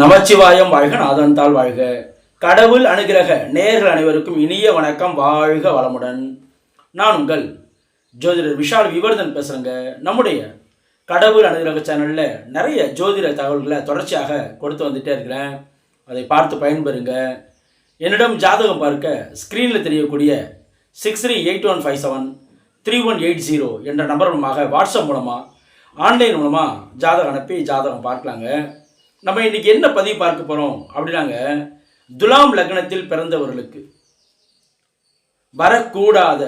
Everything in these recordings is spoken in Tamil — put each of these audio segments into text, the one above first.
நமச்சிவாயம் வாழ்க நாதன்தாள் வாழ்க. கடவுள் அனுகிரக நேர்கள் அனைவருக்கும் இனிய வணக்கம் வாழ்க வளமுடன். நான் உங்கள் ஜோதிடர் விஷால் விவர்தன் பேசுகிறேங்க நம்முடைய கடவுள் அனுகிரக சேனலில் நிறைய ஜோதிட தகவல்களை தொடர்ச்சியாக கொடுத்து வந்துட்டே இருக்கிறேன். அதை பார்த்து பயன்பெறுங்க. என்னிடம் ஜாதகம் பார்க்க ஸ்க்ரீனில் தெரியக்கூடிய six three eight one five seven three one eight zero என்ற நம்பர் மூலமாக வாட்ஸ்அப் மூலமாக ஆன்லைன் மூலமாக ஜாதகம் அனுப்பி ஜாதகம் பார்க்கலாங்க. நம்ம இன்றைக்கி என்ன பதிவு பார்க்க போகிறோம் அப்படின்னாங்க துலாம் லக்னத்தில் பிறந்தவர்களுக்கு. வரக்கூடாத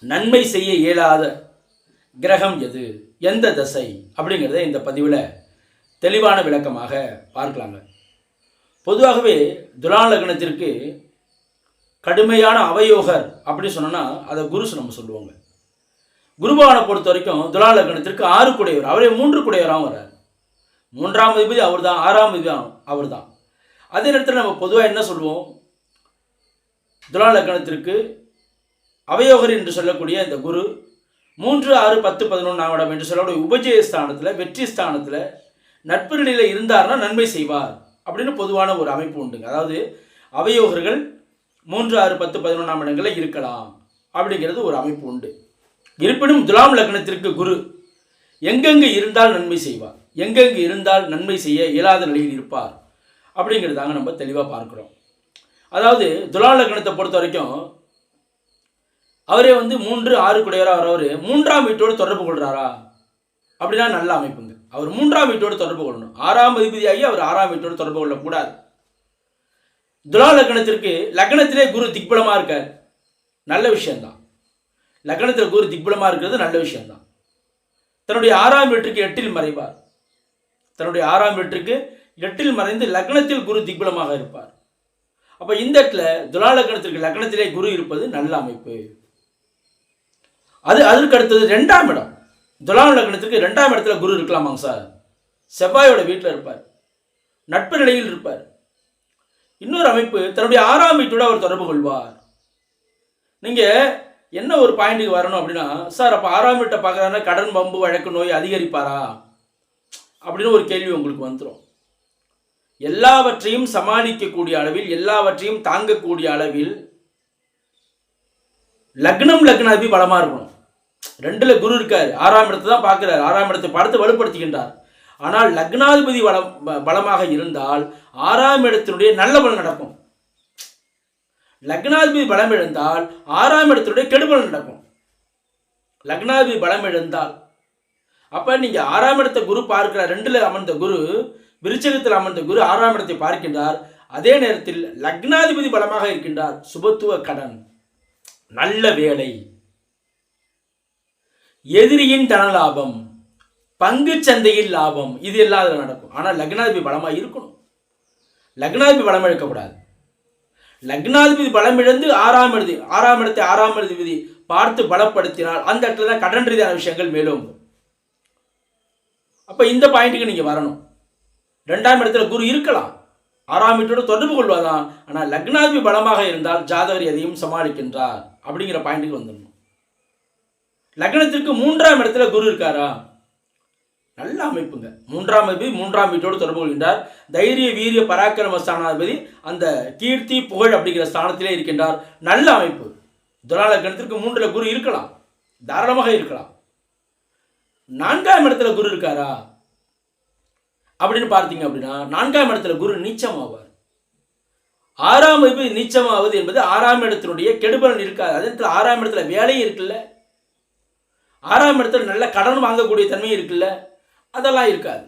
நன்மை செய்ய இயலாத கிரகம் எது? எந்த தசை? அப்படிங்கிறத இந்த பதிவில் தெளிவான விளக்கமாக பார்க்கலாங்க. பொதுவாகவே துலாம் லக்னத்திற்கு கடுமையான அவயோகர் அப்படின்னு சொன்னோன்னா அதை குருசு நம்ம சொல்லுவாங்க. குருபவனை பொறுத்த வரைக்கும் துலா லக்னத்திற்கு ஆறு குடையவர் அவரே மூன்று குடையவராகவும் வர்றார். மூன்றாம் அதிபதி அவர் தான் ஆறாம் அதிபதி அவர் தான் அதே நேரத்தில் நம்ம பொதுவாக என்ன சொல்லுவோம் துலா லக்னத்திற்கு அவயோகர் என்று சொல்லக்கூடிய இந்த குரு மூன்று ஆறு பத்து பதினொன்றாம் இடம் என்று சொல்லக்கூடிய உபஜய ஸ்தானத்தில் வெற்றி ஸ்தானத்தில் நட்பு நிலையில் இருந்தார்னா நன்மை செய்வார் அப்படின்னு பொதுவான ஒரு அமைப்பு உண்டுங்க அதாவது அவயோகர்கள் மூன்று ஆறு பத்து பதினொன்றாம் இடங்களில் இருக்கலாம் அப்படிங்கிறது ஒரு அமைப்பு உண்டு. இருப்பினும் துலாம் லக்னத்திற்கு குரு எங்கெங்கு இருந்தால் நன்மை செய்வார். எங்கெங்கு இருந்தால் நன்மை செய்ய இயலாத நிலையில் இருப்பார். அப்படிங்கிறதாங்க நம்ம தெளிவாக பார்க்குறோம். அதாவது துலாம் லக்னத்தை பொறுத்த வரைக்கும் அவரே வந்து மூன்று ஆறு குடையராக வரவர் மூன்றாம் வீட்டோடு தொடர்பு கொள்கிறாரா அப்படின்னா நல்ல அமைப்புங்க. அவர் மூன்றாம் வீட்டோடு தொடர்பு கொள்ளணும். ஆறாம் அதிபதியாகி அவர் ஆறாம் வீட்டோடு தொடர்பு கொள்ளக்கூடாது. துலா லக்னத்திற்கு லக்னத்திலே குரு திக்பலமாக இருக்கார். நல்ல விஷயந்தான் லக்னத்தில் குரு திக்பலமாக இருக்கிறது நல்ல விஷயந்தான் தன்னுடைய ஆறாம் வீட்டுக்கு எட்டில் மறைவார். தன்னுடைய ஆறாம் வீட்டுக்கு எட்டில் மறைந்து லக்னத்தில் குரு திக்பலமாக இருப்பார். அப்போ இந்த இடத்துல துலா லக்னத்திற்கு லக்னத்திலே குரு இருப்பது நல்ல அமைப்பு. அது அதற்கு அடுத்தது ரெண்டாம் இடம். துலா லக்னத்திற்கு ரெண்டாம் இடத்துல குரு இருக்கலாமாங்க சார்? செவ்வாயோட வீட்டில் இருப்பார். நட்பு நிலையில் இருப்பார். இன்னொரு அமைப்பு தன்னுடைய ஆறாம் வீட்டோட அவர் தொடர்பு கொள்வார். நீங்கள் என்ன ஒரு பாயிண்ட்டுக்கு வரணும் அப்படின்னா சார் அப்போ ஆறாம் வீட்டை பார்க்குறாருன்னா கடன் பம்பு வழக்கு நோய் அதிகரிப்பாரா? அப்படின்னு ஒரு கேள்வி உங்களுக்கு வந்துடும் எல்லாவற்றையும் சமாளிக்கக்கூடிய அளவில் எல்லாவற்றையும் தாங்கக்கூடிய அளவில் லக்னம் லக்னாதிபதி பலமாக இருக்கணும். ரெண்டில் குரு இருக்கார். ஆறாம் இடத்தை தான் பார்க்குறாரு. ஆறாம் இடத்தை படத்தை வலுப்படுத்துகின்றார். ஆனால் லக்னாதிபதி பலம் பலமாக இருந்தால் ஆறாம் இடத்தினுடைய நல்ல பலன் நடக்கும். லக்னாதிபதி பலம் இழந்தால் ஆறாம் இடத்தினுடைய கெடுபலன் நடக்கும். லக்னாதிபதி பலம் இழந்தால் அப்ப நீங்க ஆறாம் இடத்தை குரு பார்க்கிறார் ரெண்டுல அமர்ந்த குரு விருச்சகத்தில் அமர்ந்த குரு ஆறாம் இடத்தை பார்க்கின்றார். அதே நேரத்தில் லக்னாதிபதி பலமாக இருக்கின்றார். சுபத்துவ கடன். நல்ல வேலை. எதிரியின் தன லாபம். பங்கு சந்தையில் லாபம். இது இல்லாத நடக்கும். ஆனால் லக்னாதிபதி பலமாக இருக்கணும். லக்னாதிபதி பலம் இழக்கக்கூடாது லக்னாதிபதி பலம் இழந்து ஆறாம் இடத்து ஆறாம் இடத்தை ஆறாம் அதிபதி பார்த்து பலப்படுத்தினால் அந்த இடத்துல தான் கடன் ரீதியான விஷயங்கள் மேலோங்கும். அப்போ இந்த பாயிண்ட்டுக்கு நீங்கள் வரணும். ரெண்டாம் இடத்துல குரு இருக்கலாம். ஆறாம் வீட்டோட தொடர்பு கொள்வாதான் ஆனால் லக்னாதிபதி பலமாக இருந்தால் ஜாதகர் எதையும் சமாளிக்கின்றார் அப்படிங்கிற பாயிண்ட்டுக்கு வந்துடணும். லக்னத்திற்கு மூன்றாம் இடத்துல குரு இருக்காரா? நல்ல அமைப்புங்க. மூன்றாம் அதிபதி மூன்றாம் வீட்டோடு தொடர்பு கொள்கின்றார். தைரிய வீரிய பராக்கிரம ஸ்தானாதிபதி அந்த கீர்த்தி புகழ் அப்படிங்கிற ஸ்தானத்திலே இருக்கின்றார். நல்ல அமைப்பு. துலா மூன்றில் குரு இருக்கலாம். தாராளமாக இருக்கலாம். நான்காம் இடத்துல குரு இருக்காரா? அப்படின்னு பார்த்தீங்க அப்படின்னா நான்காம் இடத்துல குரு நீச்சம் ஆவார் ஆறாம் இது நீச்சமாவது என்பது ஆறாம் இடத்தினுடைய கெடுபலன் இருக்காது. அதே இடத்துல ஆறாம் இடத்துல வேலையும் இருக்குல்ல. ஆறாம் இடத்துல நல்ல கடன் வாங்கக்கூடிய தன்மையும் இருக்குல்ல. அதெல்லாம் இருக்காது.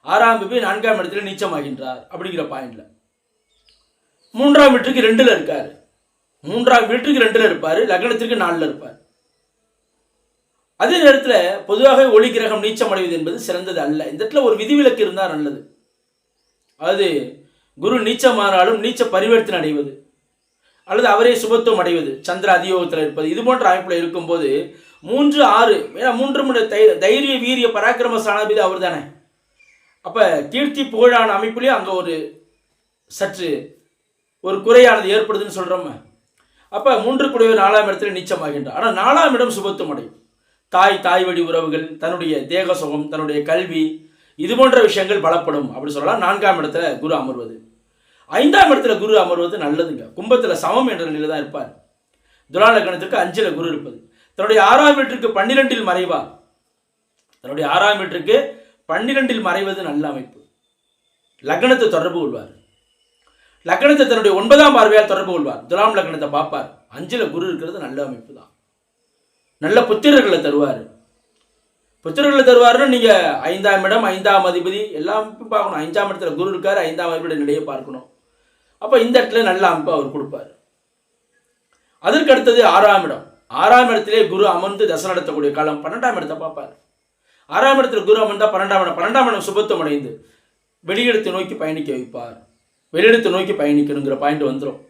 ஆறாம் பிபி நான்காம் இடத்துல நீச்சமாகின்றார் அப்படிங்கிற பாயிண்டில் மூன்றாம் வீட்டுக்கு ரெண்டில் இருக்கார். மூன்றாம் வீட்டுக்கு ரெண்டில் இருப்பார் லக்னத்திற்கு நாலில் இருப்பார். அதே நேரத்தில் பொதுவாக ஒளி கிரகம் நீச்சம் அடைவது என்பது சிறந்தது அல்ல. இந்த இடத்துல ஒரு விதிவிலக்கு இருந்தால் நல்லது. அது குரு நீச்சமானாலும் நீச்ச பரிவர்த்தனை அடைவது அல்லது அவரே சுபத்துவம் அடைவது சந்திர அதியோகத்தில் இருப்பது இது போன்ற அமைப்பில் இருக்கும்போது மூன்று ஆறு ஏன்னா மூன்று முறை தை தைரிய வீரிய பராக்கிரம சாணபதி அவர் தானே அப்போ கீர்த்தி புகழான அமைப்புலேயும் அங்கே ஒரு சற்று ஒரு குறையானது ஏற்படுதுன்னு சொல்கிறோம் அப்போ மூன்று குறைவு நாலாம் இடத்துல நீச்சமாகின்றார். ஆனால் நாலாம் இடம் சுபத்துவம் அடையும். தாய் தாய் வழி உறவுகள் தன்னுடைய தேக சுகம் தன்னுடைய கல்வி இது போன்ற விஷயங்கள் பலப்படும். அப்படி சொல்லலாம் நான்காம் இடத்துல குரு அமர்வது. ஐந்தாம் இடத்துல குரு அமர்வது நல்லதுங்க. கும்பத்தில் சமம் என்ற நிலையில் தான் இருப்பார். துலா அஞ்சில் குரு இருப்பது. தன்னுடைய ஆறாம் வீட்டிற்கு பன்னிரெண்டில் மறைவார் தன்னுடைய ஆறாம் வீட்டிற்கு பன்னிரெண்டில் மறைவது நல்ல அமைப்பு. லக்னத்தை தொடர்பு கொள்வார். லக்னத்தை தன்னுடைய ஒன்பதாம் பார்வையால் தொடர்பு கொள்வார். துலாம் லக்னத்தை பார்ப்பார். அஞ்சில் குரு இருக்கிறது நல்ல அமைப்பு தான். நல்ல புத்திரர்களை தருவார். புத்திரர்களை தருவாருன்னு நீங்கள் ஐந்தாம் இடம் ஐந்தாம் அதிபதி எல்லாம் பார்க்கணும். ஐந்தாம் இடத்துல குரு இருக்கார் ஐந்தாம் அதிபதி நிலையை பார்க்கணும். அப்போ இந்த இடத்துல நல்ல அமைப்பு அவர் கொடுப்பார். அதற்கு அடுத்தது ஆறாம் இடம். ஆறாம் இடத்திலே குரு அமர்ந்து தசை நடத்தக்கூடிய காலம் பன்னெண்டாம் இடத்தை பார்ப்பார். ஆறாம் இடத்துல குரு அமர்ந்தால் பன்னெண்டாம் இடம் பன்னெண்டாம் இடம் சுபத்துவம் அடைந்து வெளியிடத்தை நோக்கி பயணிக்க வைப்பார். வெளியிடத்தை நோக்கி பயணிக்கணுங்கிற பாயிண்ட் வந்துடும்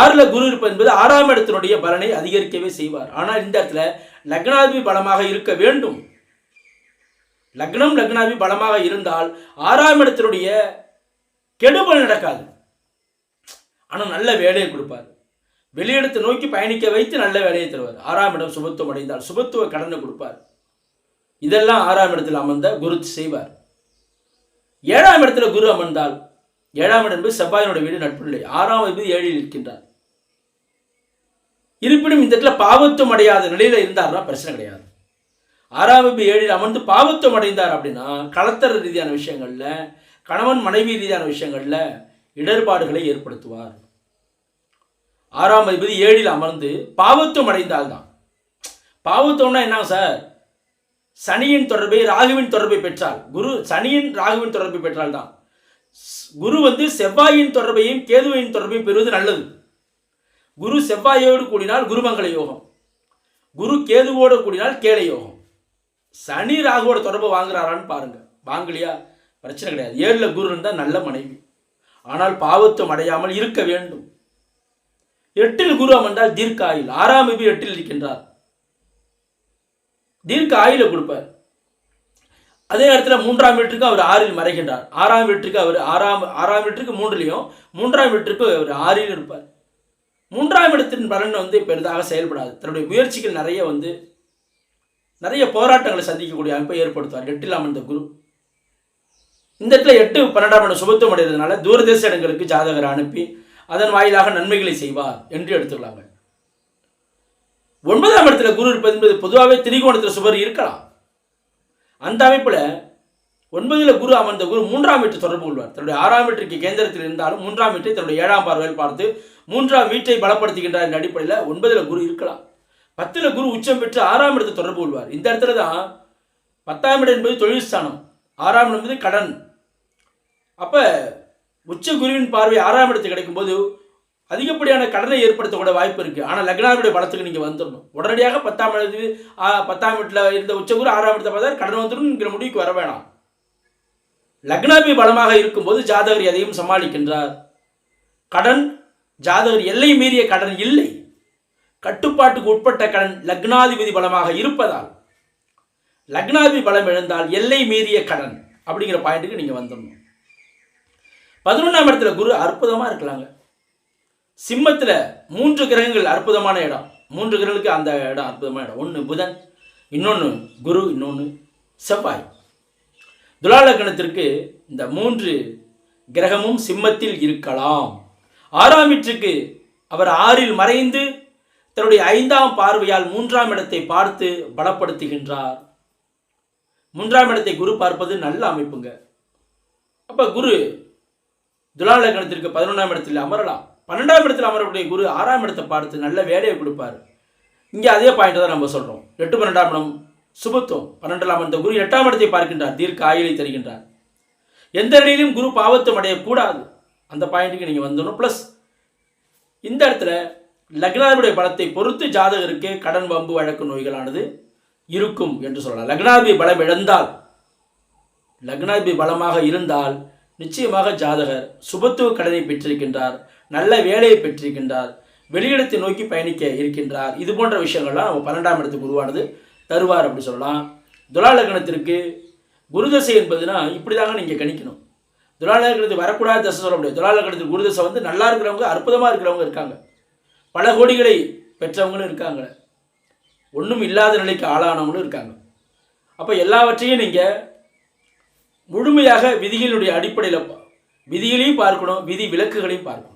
ஆறில் குரு இருப்பது என்பது ஆறாம் இடத்தினுடைய பலனை அதிகரிக்கவே செய்வார். ஆனால் இந்த இடத்துல லக்னாதிபதி பலமாக இருக்க வேண்டும். லக்னம் லக்னாதிபதி பலமாக இருந்தால் ஆறாம் இடத்தினுடைய கெடுபல் நடக்காது. ஆனால் நல்ல வேலையை கொடுப்பார். வெளியிடத்தை நோக்கி பயணிக்க வைத்து நல்ல வேலையை தருவார். ஆறாம் இடம் சுபத்துவம் அடைந்தால் சுபத்துவ கடனை கொடுப்பார். இதெல்லாம் ஆறாம் இடத்தில் அமர்ந்த குரு செய்வார். ஏழாம் இடத்துல குரு அமர்ந்தால் ஏழாம் இடம் என்பது செவ்வாயினுடைய வீடு நட்பு நிலை. ஆறாம் என்பது ஏழில் இருக்கின்றார். இருப்பினும் இந்த இடத்துல பாவத்துவம் அடையாத நிலையில இருந்தார்னா பிரச்சனை கிடையாது. ஆறாம் என்பது ஏழில் அமர்ந்து பாவத்துவம் அடைந்தார் அப்படின்னா கலத்தர ரீதியான விஷயங்கள்ல கணவன் மனைவி ரீதியான விஷயங்கள்ல இடர்பாடுகளை ஏற்படுத்துவார். ஆறாம் அதிபதி ஏழில் அமர்ந்து பாவத்துவம் அடைந்தால்தான். பாவத்துவம்னா என்ன சார்? சனியின் தொடர்பை ராகுவின் தொடர்பை பெற்றால் குரு சனியின் ராகுவின் தொடர்பை பெற்றால் தான் குரு வந்து செவ்வாயின் தொடர்பையும் கேதுவின் தொடர்பையும் பெறுவது நல்லது. குரு செவ்வாயோடு கூடினால் குருமங்கள யோகம். குரு கேதுவோடு கூடினால் கேளை யோகம். சனி ராகுவோட தொடர்பு வாங்குறாரான்னு பாருங்க. வாங்கலையா? பிரச்சனை கிடையாது. ஏழில் குரு இருந்தால் நல்ல மனைவி. ஆனால் பாவத்துவம் அடையாமல் இருக்க வேண்டும். எட்டில் குரு அமர்ந்தால் தீர்க்க ஆயுள். ஆறாம் விபி எட்டில் இருக்கின்றார். தீர்க்க ஆயுளை கொடுப்பார். அதே நேரத்தில் மூன்றாம் வீட்டிற்கு அவர் ஆறில் மறைகின்றார். ஆறாம் வீட்டிற்கு அவர் ஆறாம் ஆறாம் வீட்டிற்கு மூன்றுலையும் மூன்றாம் வீட்டிற்கு அவர் ஆறில் இருப்பார். மூன்றாம் இடத்தின் பலன் வந்து பெரிதாக செயல்படாது. தன்னுடைய முயற்சிகள் நிறைய வந்து நிறைய போராட்டங்களை சந்திக்கக்கூடிய அமைப்பை ஏற்படுத்துவார். எட்டில் அமர்ந்த குரு. இந்த இடத்துல எட்டு பன்னெண்டாம் இடம் சுபத்துவம் அடைகிறதுனால தூரதேச இடங்களுக்கு ஜாதகரை அனுப்பி அதன் வாயிலாக நன்மைகளை செய்வார் என்று எடுத்துக்கலாங்க. ஒன்பதாம் இடத்துல குரு இருப்பது என்பது பொதுவாகவே திரிகோணத்தில் சுவர் இருக்கலாம். அந்த அமைப்பில் ஒன்பதில் குரு அமர்ந்த குரு மூன்றாம் வீட்டை தொடர்பு கொள்வார். தன்னுடைய ஆறாம் வீட்டிற்கு கேந்திரத்தில் இருந்தாலும் மூன்றாம் வீட்டை தன்னுடைய ஏழாம் பார்வையில் பார்த்து மூன்றாம் வீட்டை பலப்படுத்துகின்றார் என்ற அடிப்படையில் ஒன்பதில் குரு இருக்கலாம். பத்தில் குரு உச்சம் பெற்று ஆறாம் இடத்தை தொடர்பு கொள்வார். இந்த இடத்துல தான் பத்தாம் இடம் என்பது தொழில் ஸ்தானம் ஆறாம் இடம் என்பது கடன். அப்போ உச்ச குருவின் பார்வை ஆறாம் இடத்துக்கு கிடைக்கும்போது அதிகப்படியான கடனை ஏற்படுத்தக்கூட வாய்ப்பு இருக்குது ஆனால் லக்னாவுடைய பலத்துக்கு நீங்கள் வந்துடணும் உடனடியாக பத்தாம் இடத்து பத்தாம் வீட்டில் இருந்த உச்சகுரு ஆறாம் இடத்தை பார்த்தா கடன் வந்துடும்ங்கிற முடிவுக்கு வர வேணாம். லக்னாபி பலமாக இருக்கும்போது ஜாதகர் எதையும் சமாளிக்கின்றார். கடன் ஜாதகர் எல்லை மீறிய கடன் இல்லை. கட்டுப்பாட்டுக்கு உட்பட்ட கடன் லக்னாதிபதி பலமாக இருப்பதால் லக்னாதி பலம் இழந்தால் எல்லை மீறிய கடன் அப்படிங்கிற பாயிண்ட்டுக்கு நீங்கள் வந்துடணும் பதினொன்றாம் இடத்துல குரு அற்புதமாக இருக்கலாங்க. சிம்மத்தில் மூன்று கிரகங்கள் அற்புதமான இடம். மூன்று கிரகங்களுக்கு அந்த இடம் அற்புதமான இடம். ஒன்று புதன் இன்னொன்று குரு இன்னொன்று செவ்வாய். துலாலக்கணத்திற்கு இந்த மூன்று கிரகமும் சிம்மத்தில் இருக்கலாம். ஆறாம் வீட்டுக்கு அவர் ஆறில் மறைந்து தன்னுடைய ஐந்தாம் பார்வையால் மூன்றாம் இடத்தை பார்த்து பலப்படுத்துகின்றார். மூன்றாம் இடத்தை குரு பார்ப்பது நல்ல அமைப்புங்க. அப்போ குரு துலாலக்கணத்திற்கு பதினொன்றாம் இடத்தில் அமரலாம். பன்னெண்டாம் இடத்தில் அமரக்கூடிய குரு ஆறாம் இடத்தை பார்த்து நல்ல வேலையை கொடுப்பார். இங்கே அதே பாயிண்ட் தான் நம்ம சொல்கிறோம் எட்டு பன்னெண்டாம் இடம் சுபத்துவம். பன்னெண்டாம் அமர்ந்த குரு எட்டாம் இடத்தை பார்க்கின்றார். தீர்க்க ஆயுளை தருகின்றார். எந்த நிலையிலும் குரு பாவத்தம் அடையக்கூடாது. அந்த பாயிண்ட்டுக்கு நீங்கள் வந்துடணும். ப்ளஸ் இந்த இடத்துல லக்னாதிபதியுடைய பலத்தை பொறுத்து ஜாதகருக்கு கடன் வம்பு வழக்கு நோய்களானது இருக்கும் என்று சொல்லலாம். லக்னாதிபதி பலம் இழந்தால் லக்னாதிபதி பலமாக இருந்தால் நிச்சயமாக ஜாதகர் சுபத்துவ கடனை பெற்றிருக்கின்றார். நல்ல வேலையை பெற்றிருக்கின்றார். வெளியிடத்தை நோக்கி பயணிக்க இருக்கின்றார். இது போன்ற விஷயங்கள்லாம் நம்ம பன்னெண்டாம் இடத்துக்கு உருவானது. தருவார் அப்படி சொல்லலாம். துலாலக்கணத்திற்கு குருதசை என்பதுனா இப்படி தாங்க நீங்கள் கணிக்கணும். துலா வரக்கூடாத தசை சொல்ல முடியாது. துலா குருதசை வந்து நல்லா இருக்கிறவங்க அற்புதமாக இருக்கிறவங்க இருக்காங்க. பல கோடிகளை பெற்றவங்களும் இருக்காங்க. ஒன்றும் இல்லாத நிலைக்கு ஆளானவங்களும் இருக்காங்க. அப்போ எல்லாவற்றையும் நீங்கள் முழுமையாக விதிகளுடைய அடிப்படையில் விதிகளையும் பார்க்கணும் விதி விலக்குகளையும் பார்க்கணும்.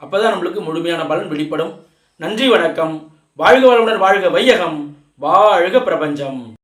அப்போ தான் நம்மளுக்கு முழுமையான பலன் வெளிப்படும். நன்றி வணக்கம். வாழ்க வளமுடன் வாழ்க வையகம். வாழ்க பிரபஞ்சம்.